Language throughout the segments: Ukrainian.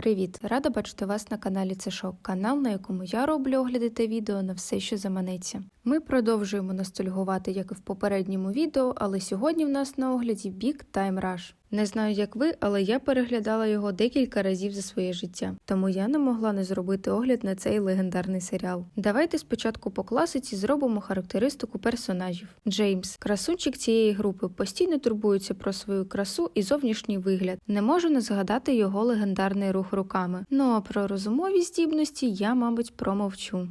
Привіт! Рада бачити вас на каналі Це Шок, канал, на якому я роблю огляди та відео на все, що заманеться. Ми продовжуємо ностальгувати, як і в попередньому відео, але сьогодні в нас на огляді Big Time Rush. Не знаю, як ви, але я переглядала його декілька разів за своє життя, тому я не могла не зробити огляд на цей легендарний серіал. Давайте спочатку по класиці зробимо характеристику персонажів. Джеймс, красунчик цієї групи, постійно турбується про свою красу і зовнішній вигляд. Не можу не згадати його легендарний рух руками. Ну а про розумові здібності я, мабуть, промовчу.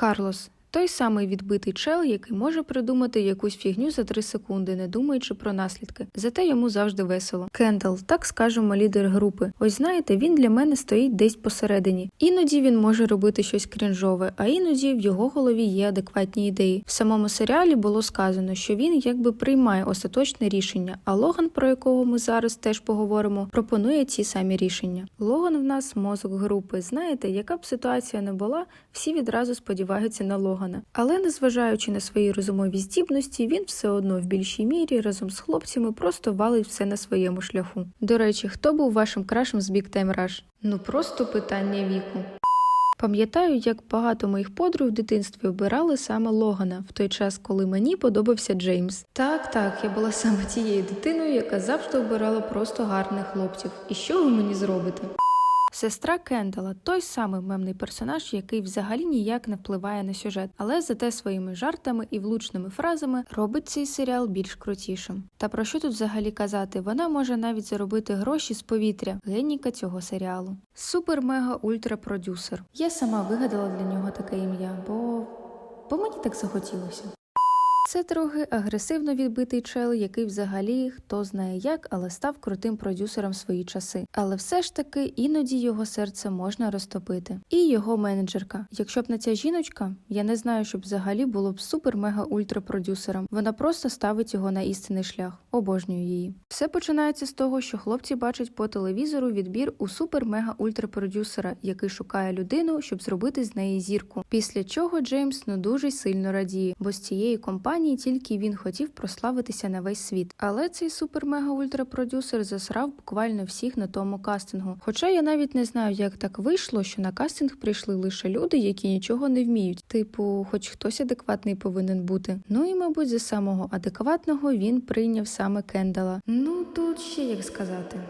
Карлос. Той самий відбитий чел, який може придумати якусь фігню за 3 секунди, не думаючи про наслідки. Зате йому завжди весело. Кендал, так скажемо, лідер групи. Ось знаєте, він для мене стоїть десь посередині. Іноді він може робити щось крінжове, а іноді в його голові є адекватні ідеї. В самому серіалі було сказано, що він якби приймає остаточне рішення, а Логан, про якого ми зараз теж поговоримо, пропонує ці самі рішення. Логан в нас мозок групи. Знаєте, яка б ситуація не була, всі відразу сподіваються на Логана. Але незважаючи на свої розумові здібності, він все одно в більшій мірі разом з хлопцями просто валить все на своєму шляху. До речі, хто був вашим крашем з Big Time Rush? Ну просто питання віку. Пам'ятаю, як багато моїх подруг в дитинстві обирали саме Логана в той час, коли мені подобався Джеймс. Так, так, я була саме тією дитиною, яка завжди обирала просто гарних хлопців. І що ви мені зробите? Сестра Кендала той самий мемний персонаж, який взагалі ніяк не впливає на сюжет, але зате своїми жартами і влучними фразами робить цей серіал більш крутішим. Та про що тут взагалі казати? Вона може навіть заробити гроші з повітря, геніка цього серіалу. Супер мега ультра продюсер. Я сама вигадала для нього таке ім'я, бо. бо мені так захотілося. Це трохи агресивно відбитий чел, який взагалі хто знає як, але став крутим продюсером свої часи. Але все ж таки іноді його серце можна розтопити. І його менеджерка. Якщо б не ця жіночка, я не знаю, щоб взагалі було б супер-мега-ультра продюсером. Вона просто ставить його на істинний шлях. Обожнюю її. Все починається з того, що хлопці бачать по телевізору відбір у супер-мега-ультра продюсера, який шукає людину, щоб зробити з неї зірку. Після чого Джеймс ну дуже сильно радіє, бо з цієї компанії тільки він хотів прославитися на весь світ. Але цей супер-мега-ультра-продюсер засрав буквально всіх на тому кастингу. Хоча я навіть не знаю, як так вийшло, що на кастинг прийшли лише люди, які нічого не вміють. Типу, хоч хтось адекватний повинен бути. Ну і, мабуть, за самого адекватного він прийняв саме Кендала. Ну тут ще як сказати.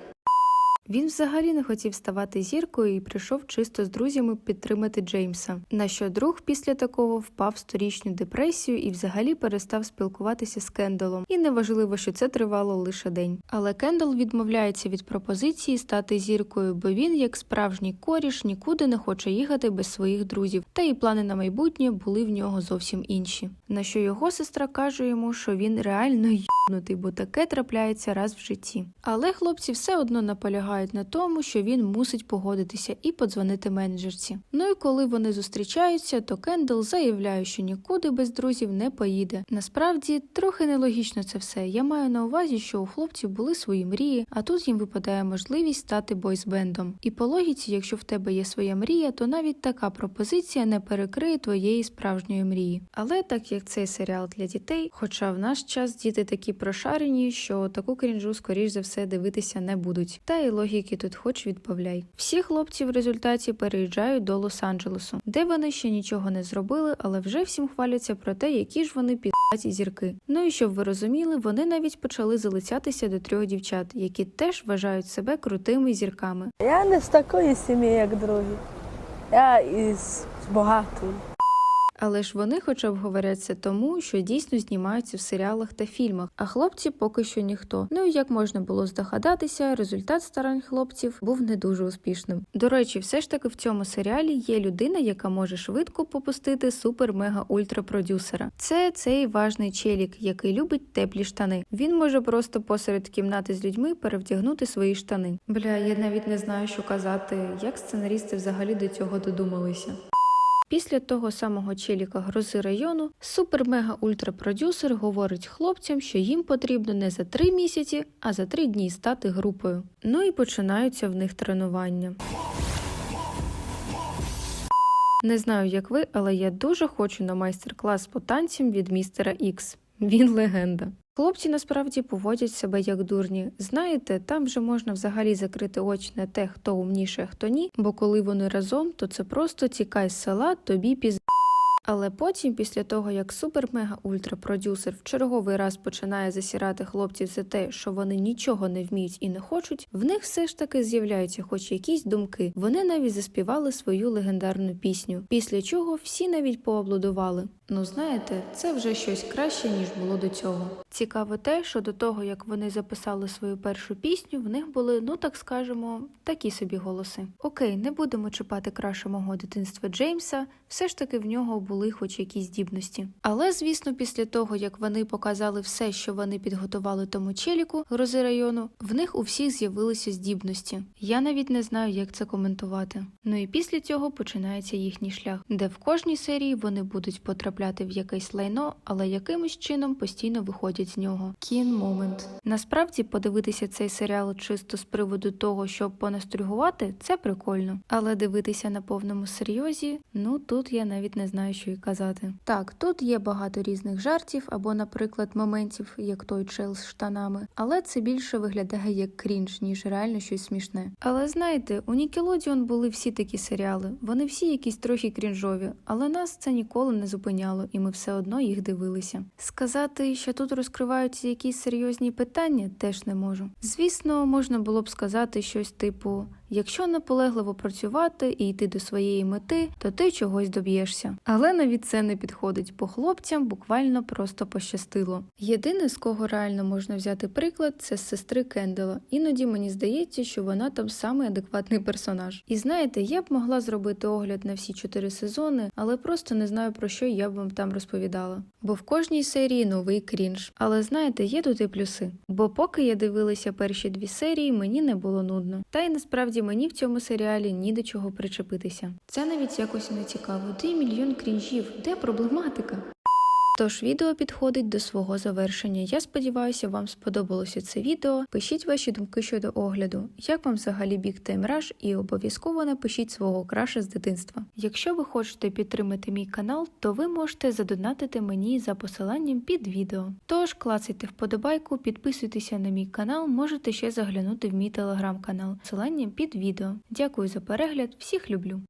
Він взагалі не хотів ставати зіркою і прийшов чисто з друзями підтримати Джеймса. На що друг після такого впав в сторічну депресію і взагалі перестав спілкуватися з Кендалом. І неважливо, що це тривало лише день. Але Кендал відмовляється від пропозиції стати зіркою, бо він, як справжній коріш, нікуди не хоче їхати без своїх друзів. Та і плани на майбутнє були в нього зовсім інші. На що його сестра каже йому, що він реально йобнутий, бо таке трапляється раз в житті. Але хлопці все одно наполягають на тому, що він мусить погодитися і подзвонити менеджерці. Ну і коли вони зустрічаються, то Кендал заявляє, що нікуди без друзів не поїде. Насправді трохи нелогічно це все. Я маю на увазі, що у хлопців були свої мрії, а тут їм випадає можливість стати бойсбендом. І по логіці, якщо в тебе є своя мрія, то навіть така пропозиція не перекриє твоєї справжньої мрії. Але так як цей серіал для дітей, хоча в наш час діти такі прошарені, що таку крінжу скоріш за все дивитися не будуть. Та й логіки тут хоч відбавляй. Всі хлопці в результаті переїжджають до Лос-Анджелесу, де вони ще нічого не зробили, але вже всім хваляться про те, які ж вони підаті зірки. Ну і щоб ви розуміли, вони навіть почали залицятися до трьох дівчат, які теж вважають себе крутими зірками. Я не з такої сім'ї, як другі. Я із багатої. Але ж вони хоча б говорять це тому, що дійсно знімаються в серіалах та фільмах, а хлопці поки що ніхто. Ну і як можна було здогадатися, результат старань хлопців був не дуже успішним. До речі, все ж таки в цьому серіалі є людина, яка може швидко попустити супер-мега-ультра продюсера. Це цей важний челік, який любить теплі штани. Він може просто посеред кімнати з людьми перевдягнути свої штани. Бля, я навіть не знаю, що казати, як сценарісти взагалі до цього додумалися. Після того самого челіка грози району супер-мега-ультра-продюсер говорить хлопцям, що їм потрібно не за три місяці, а за три дні стати групою. Ну і починаються в них тренування. Не знаю, як ви, але я дуже хочу на майстер-клас по танцям від містера Ікс. Він легенда. Хлопці насправді поводять себе як дурні. Знаєте, там вже можна взагалі закрити очі на те, хто умніше, хто ні, бо коли вони разом, то це просто тікай з села, тобі піз. Але потім, після того, як супер-мега-ультра-продюсер в черговий раз починає засірати хлопців за те, що вони нічого не вміють і не хочуть, в них все ж таки з'являються хоч якісь думки. Вони навіть заспівали свою легендарну пісню, після чого всі навіть поаплодували. Ну знаєте, це вже щось краще, ніж було до цього. Цікаво те, що до того, як вони записали свою першу пісню, в них були, ну так скажемо, такі собі голоси. Окей, не будемо чіпати краще мого дитинства Джеймса, все ж таки в нього були хоч якісь здібності. Але, звісно, після того, як вони показали все, що вони підготували тому челіку грози району, в них у всіх з'явилися здібності. Я навіть не знаю, як це коментувати. Ну і після цього починається їхній шлях, де в кожній серії вони будуть потрапляти в якесь лайно, але якимось чином постійно виходять з нього. Кін момент. Насправді подивитися цей серіал чисто з приводу того, щоб поностальгувати, це прикольно. Але дивитися на повному серйозі, ну тут я навіть не знаю, що й казати. Так, тут є багато різних жартів або, наприклад, моментів, як той чел з штанами, але це більше виглядає як крінж, ніж реально щось смішне. Але знаєте, у Nickelodeon були всі такі серіали. Вони всі якісь трохи крінжові, але нас це ніколи не зупиняло, і ми все одно їх дивилися. Сказати, що тут розкриваються якісь серйозні питання, теж не можу. Звісно, можна було б сказати щось типу. Якщо наполегливо працювати і йти до своєї мети, то ти чогось доб'єшся. Але навіть це не підходить, бо хлопцям буквально просто пощастило. Єдине, з кого реально можна взяти приклад, це з сестри Кендела. Іноді мені здається, що вона там самий адекватний персонаж. І знаєте, я б могла зробити огляд на всі чотири сезони, але просто не знаю про що я б вам там розповідала. Бо в кожній серії новий крінж. Але знаєте, є тут і плюси. Бо поки я дивилася перші дві серії, мені не було нудно. Та й насправді мені в цьому серіалі ні до чого причепитися. Це навіть якось не цікаво. Ти мільйон крінжів, де проблематика? Тож відео підходить до свого завершення. Я сподіваюся, вам сподобалося це відео. Пишіть ваші думки щодо огляду, як вам взагалі Time Rush і обов'язково напишіть свого краша з дитинства. Якщо ви хочете підтримати мій канал, то ви можете задонатити мені за посиланням під відео. Тож клацайте вподобайку, підписуйтеся на мій канал, можете ще заглянути в мій телеграм-канал. Посиланням під відео. Дякую за перегляд, всіх люблю!